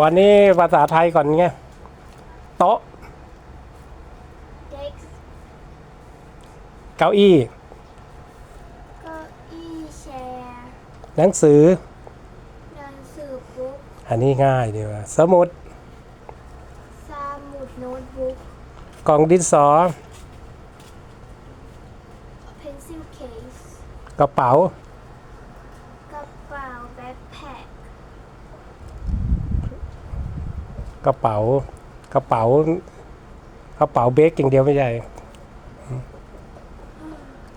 วันนี้ภาษาไทยก่อนไงโต๊ะ desk เก้าอี้ เก้าอี้แชร์หนังสือ หนังสือบุ๊กอันนี้ง่ายดีว่า สมุดสมุดโน้ตบุ๊กกล่องดินสอ pencil case กระเป๋า กระเป๋าแบ็คแพค กระเป๋ากระเป๋ากระเป๋าเบกอย่างเดียวไม่ใช่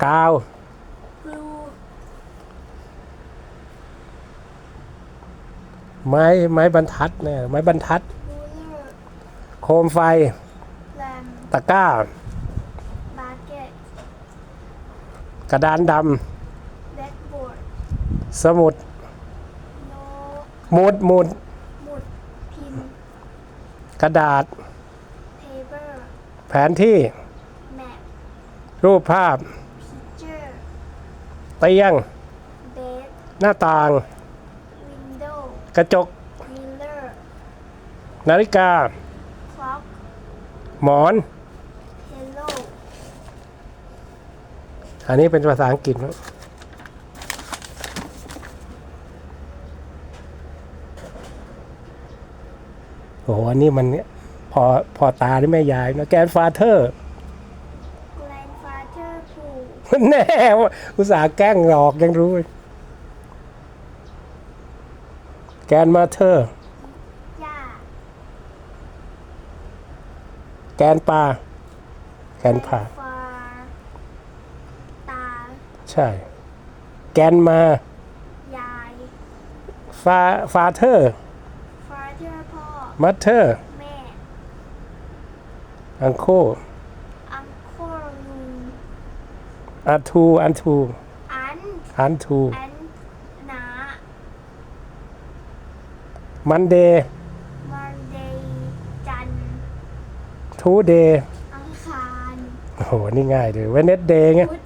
กาวกลูไม้ไม้บรรทัดเนี่ยไม้บรรทัดรูเลอร์โคมไฟแลมตะกร้าบาเก็ตกระดานดแบ็คบอร์ดำสมุดโน้ตหมุด หมุดหมุดพิมพ์ กระดาษเพเปอร์แผนที่แมปรูปภาพพิเจอร์เตียงเบดหน้าต่างวินโดว์กระจกมิลเลอร์นาฬิกาคล็อกหมอนเฮลโลอันนี้เป็นภาษาอังกฤษนะ โอ้โหอันนี้มันเนี่ยพอพอตาที่แม่ยายนะแกนฟาเธอร์ grandfather ปู่แน่อุตส่าห์แกล้งหลอกยังรู้ แกนมาเธอร์ ย่าแกนปลาแกนผ่าฟาตา ใช่ แกนมายาย ฟาฟาเธอร์ father พ่อมัเธอร์แม่ อังโค uncle ลุงอาทูอันทูอัน อันทูอันนามันเดย์ Monday จันทร์ทูเดย์อังคารโอ้โห นี่ง่ายเลยเวเนสเดย์ไงพุธ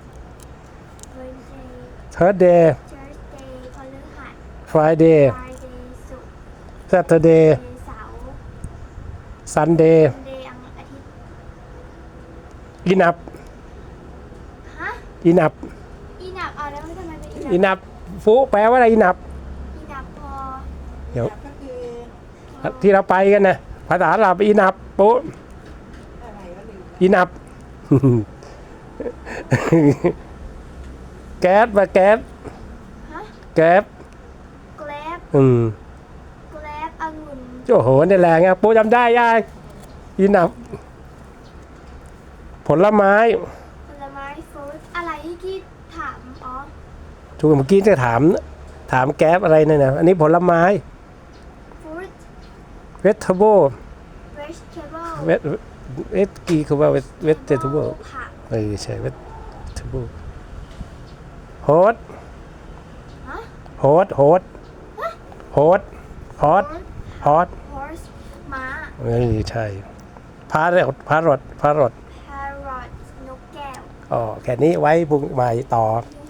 Wednesday เทิร์ดเดย์ Thursday พฤหัสฟรายเดย์ Friday ศุกร์ซ a ตเดย์ Sunday เสาร์ ซันเดย์ Sunday อังอาทิตย์อินับฮะอินับอีนับเอาแล้วทำไมเป็นอีอินับนับฟุแปลว่าอะไรอินับ อีนับพอเดี๋ยว ก็คือที่เราไปกันนะภาษาอาหรับอินับปุ๊อะไรก็ลืมอินับ แก๊สมาแก๊สฮะแก๊สแกลบอืมแกลบองุ่น โอ้โหนี่แรงอะปุ๊จำได้ยังอินับผลไม้ ผลไม้ฟรุตอะไรที่ถามอ๋อถูกเมื่อกี้จะถาม ถามแก๊สอะไรเนี่ยนะอันนี้ผลไม้ฟรุต vegetable vegetable เวทเวทกีคือว่า vegetable ผักเออใช่ vegetable โฮสฮะโฮสโฮสโฮสฮอตฮ อต horse ม้า เออใช่พารอดพารอดพารอด parrot นกแก้ว อ๋อแค่นี้ไว้พรุ่งใหม่ต่อยู